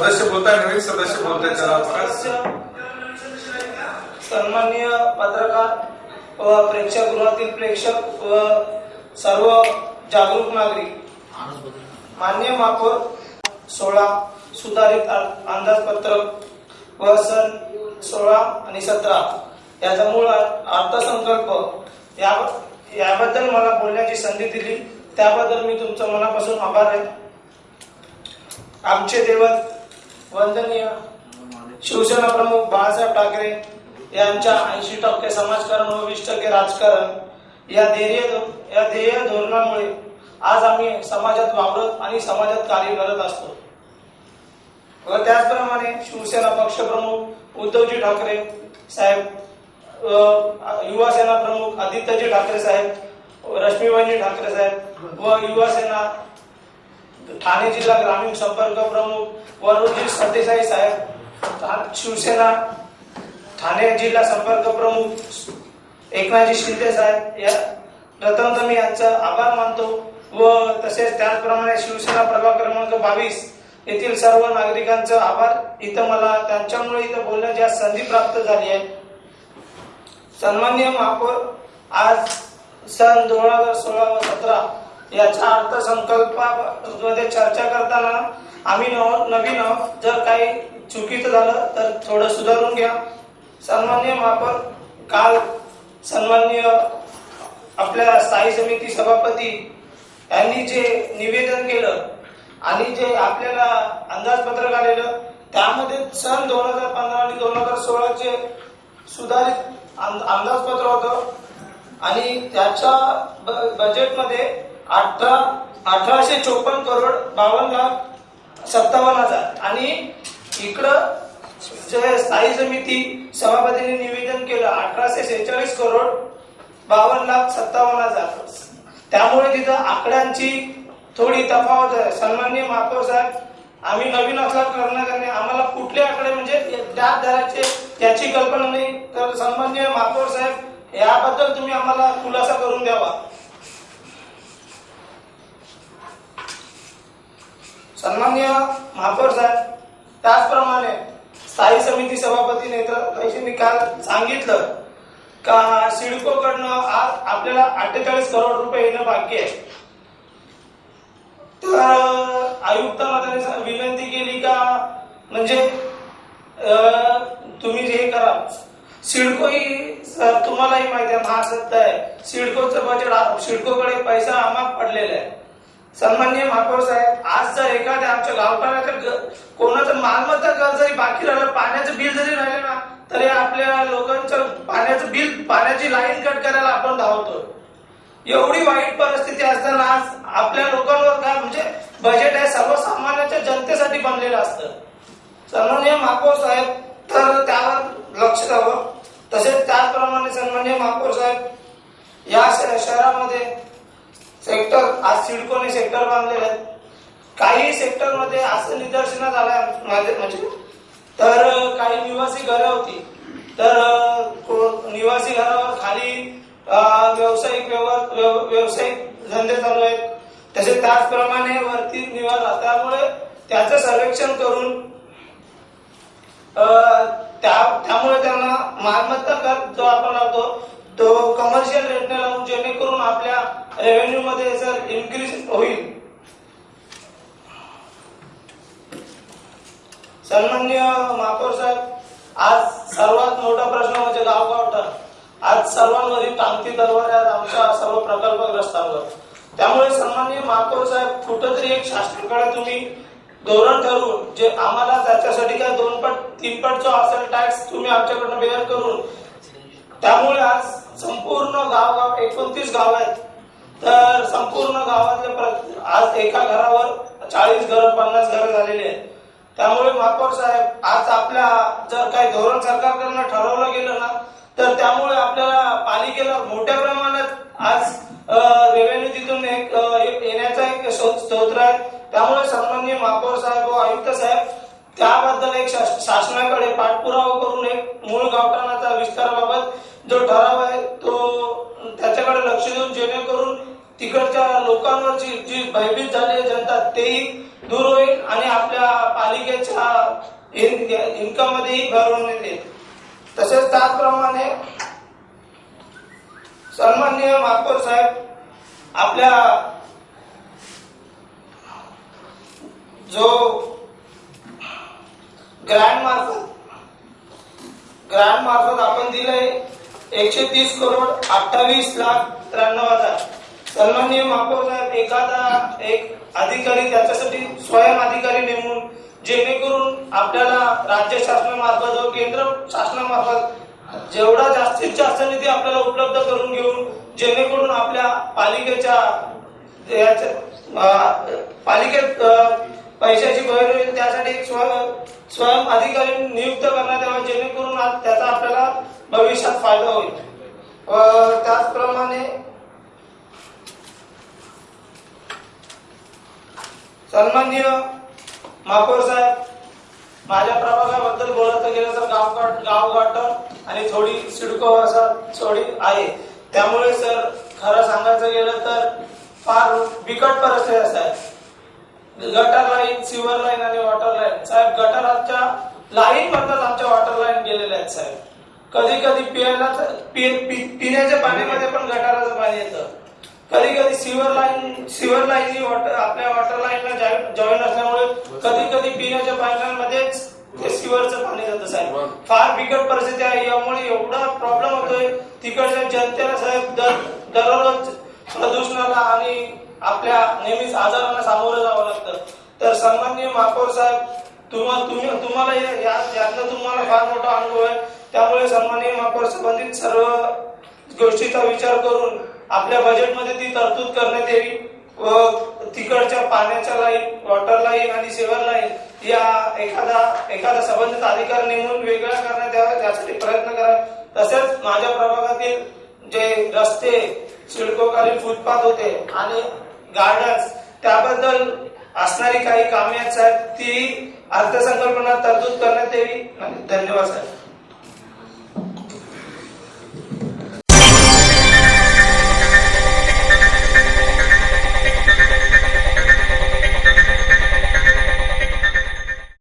सदस्य बोलताय नवीन सदस्य बोलताय त्याला सदस्य. सन्माननीय पत्रकार व प्रेक्षकगृहातील प्रेक्षक व सर्व जागरूक नागरिक. मान्य महापौर सोळा सुधारित अंदाजपत्रक व सन सोळा आणि सतरा. याचा मूळ अर्थसंकल्प या याबद्दल मला बोलण्याची संधी दिली. त्याबद्दल मी तुमचं मनापासून आभार आहे. आमचे देवत वंदनीय शिवसेना प्रमुख बाळासाहेब ठाकरे यांच्या ऐंशी टक्के समाजकारण व वीस टक्के राजकारण या ध्येय या ध्येय धोरणामुळे आज आम्ही समाजात वावरत आणि समाजात कार्य करत असतो. व त्याचप्रमाणे शिवसेना पक्षप्रमुख उद्धवजी ठाकरे साहेब युवासेना युवा सेना प्रमुख आदित्यजी ठाकरे साहेब रश्मीबाईजी ठाकरे साहेब व युवा सेना ठाणे जिल्हा ग्रामीण संपर्क प्रमुख वरुणजी सरदेसाई साहेब शिवसेना ठाणे जिल्हा संपर्क प्रमुख एकनाथजी शिंदे साहेब या प्रथमतः मी यांचा आभार मानतो व तसेच त्याचप्रमाणे शिवसेना प्रभाग क्रमांक बावीस येथील सर्व नागरिकांचा आभार. इथं मला त्यांच्यामुळे इथं बोलण्याची आज संधी प्राप्त झाली आहे सन्मान्य महापौर आज सन दोन हजार सोळा व सतरा याच्या अर्थसंकल्पामध्ये चर्चा करताना आम्ही नवीन जर काही चुकीचं झालं तर थोडं सुधारून घ्या. सन्मान्य आपण काल सन्मान्य आपल्या स्थायी समिती सभापती यांनी जे निवेदन केलं आणि जे आपल्याला अंदाजपत्रक आलेलं त्यामध्ये सन दोन हजार पंधरा आणि दोन हजार सोळाचे सुधारित अंदाजपत्र होतं. आणि त्याच्या ब- बजेटमध्ये अठरा अठराशे चोपन्न करोड बावन्न लाख सत्तावन्न हजार. आणि इकडं जे स्थायी समिती सभापतीने निवेदन केलं अठराशे सेहेचाळीस करोड बावन्न लाख सत्तावन्न हजार. त्यामुळे तिथं आकड्यांची थोडी तफावत आहे. सन्माननीय महापौर साहेब आम्ही नवीन असला करण्याकरणे आम्हाला कुठले आकडे म्हणजे त्या दराचे त्याची कल्पना नाही. तर सन्माननीय महापौर साहेब याबद्दल तुम्ही आम्हाला खुलासा करून द्यावा. सन्माननीय महापौर साहेब त्याचप्रमाणे स्थायी समिती सभापती नेतृत्वाशी काल सांगितलं का सिडको कडनं आज आपल्याला अठ्ठेचाळीस करोड रुपये येणं बाकी आहे. तर आयुक्त त्यांनी विनंती केली का? म्हणजे तुम्ही जे करा सिडको ही तुम्हालाही माहिती आहे महासत्ता आहे. सिडकोचं बजेट सिडकोकडे पैसा आम्हाला पडलेला आहे. सन्मान्य महापौर साहेब आज जर एखाद्या आमच्या गावठाणाच्या कोणाचं मालमत्ता कर जरी बाकी राहिलं पाण्याचं बिल जरी राहिलं ना तरी आपल्या लोकांचं पाण्याचं बिल पाण्याची लाईन कट करायला आपण धावतो एवढी वाईट परिस्थिती असताना आज आपल्या लोकांवर काय म्हणजे बजेट आहे सर्वसामान्यांच्या जनतेसाठी बनलेलं असतं. सन्मान्य महापौर साहेब तर त्यावर लक्ष द्यावं. तसेच त्याचप्रमाणे सन्मान्य महापौर साहेब या श- शहरामध्ये सेक्टर आज सिडकोने सेक्टर बांधलेले आहेत. काही सेक्टरमध्ये असं निदर्शन आलं माझे म्हणजे? तर काही निवासी घरं होती. तर निवासी घरावर खाली व्यावसायिक व्यवहार व्यावसायिक धंदे चालू आहेत. तसेच त्याचप्रमाणे वरती निवास त्यामुळे त्याचं सर्वेक्षण करून अं, त्यामुळे त्यांना मालमत्ता कर जो आपण लावतो तो कमर्शियल रेटने लावून जेणेकरून आपल्या रेव्हेन्यू मध्ये सर इन्क्रीज होईल. सन्मान्य महापौर साहेब आज सर्वात मोठा प्रश्न म्हणजे गावगावठण आज सर्वांवरील टांगती दरबार आहेत आमच्या सर्व प्रकल्पग्रस्तांवर त्यामुळे सन्मान्य महापौर साहेब कुठंतरी एक शासनाकडे तुम्ही धोरण ठरवून जे आम्हाला त्याच्यासाठी काय दोन पट तीन पट जो असेल टॅक्स तुम्ही आमच्याकडनं बेअर करून त्यामुळे आज संपूर्ण गाव गाव एकोणतीस गाव आहेत. तर संपूर्ण गावातले प्र- आज एका घरावर चाळीस घर पन्नास घरं झालेली आहेत. त्यामुळे महापौर साहेब आज आपल्या जर काही धोरण सरकारकडनं ठरवलं गेलं ना तर त्यामुळे आपल्याला पालिकेला मोठ्या प्रमाणात आज रेव्हेन्यू तिथून एक येण्याचा एक शो- स्तोत्र आहे. त्यामुळे सन्माननीय महापौर साहेब व आयुक्त साहेब त्याबद्दल एक शासनाकडे पाठपुरावा करून एक मूळ गावठाणाचा विस्ताराबाबत जो ठराव आहे तो त्याच्याकडे लक्ष देऊन जेणेकरून तिकडच्या लोकांवरची जी भयभीत झालेली जनता तेही दूर होईल आणि आपल्या पालिकेच्या इन्कम मध्येही भर होऊन येईल. तसेच त्याचप्रमाणे सन्माननीय महापौर साहेब आपल्या जो ग्रँड मार्फत. ग्रँड मार्फत आपण दिलंय एकशे तीस करोड अठ्ठावीस लाख त्र्याण्णव हजार. सन्माननीय महापौर साहेब एखादा एक अधिकारी त्याच्यासाठी स्वयं अधिकारी नेमून जेणेकरून आपल्याला राज्य शासनामार्फत व केंद्र शासनामार्फत जेवढा जास्तीत जास्त निधी आपल्याला उपलब्ध करून घेऊन जेणेकरून आपल्या पालिकेच्या पालिकेत पैशाची भर होईल त्यासाठी स्व स्वयं अधिकारी नियुक्त करण्यात यावा जेणेकरून त्याचा आपल्याला भविष्यात फायदा होईल. त्याचप्रमाणे सन्माननीय महापौर साहेब माझ्या प्रभागाबद्दल बोलत गेलं तर गाव गाव आणि थोडी सिडको असं थोडी आहे. त्यामुळे सर खरं सांगायचं गेलं तर फार बिकट परिस्थिती आहे गटर लाईन सिवर लाईन आणि वॉटर लाईन साहेब गटाराच्या लाईन मधनच आमच्या वॉटर लाईन गेलेल्या आहेत साहेब. कधी कधी पियाला पिण्याच्या पाण्यामध्ये पण गटाराचं पाणी येतं. कधी कधी सिवर लाईन सिवर लाईन ही वॉटर आपल्या वॉटर लाईनला जॉईन असल्यामुळे कधी कधी पिण्याच्या पाण्यामध्येच ते सिवरचं पाणी जातं साहेब. फार बिकट परिस्थिती आहे. यामुळे एवढा प्रॉब्लेम होतोय. तिकडच्या जनतेला साहेब दररोज प्रदूषणाला आणि आपल्या नेहमीच आजारांना सामोरं जावं लागतं. तर सन्माननीय महापौर साहेब तुम्हाला तुम्ही तुम्हाला यातला यातनं तुम्हाला फार मोठा अनुभव आहे. त्यामुळे सन्माननीय महापौर संबंधित सर्व गोष्टीचा विचार करून आपल्या बजेटमध्ये ती तरतूद करण्यात यावी. व तिकडच्या पाण्याच्या लाईन वॉटर लाईन आणि सेवर लाईन या एखादा एखादा संबंधित अधिकार नेमून वेगळा करण्यात यावा यासाठी प्रयत्न करा. तसेच माझ्या प्रभागातील जे रस्ते सिडकोकालीन फुटपाथ होते आणि गार्डन्स त्याबद्दल असणारी काही कामे आहेत ती अर्थसंकल्पना तरतूद करण्यात यावी. धन्यवाद साहेब.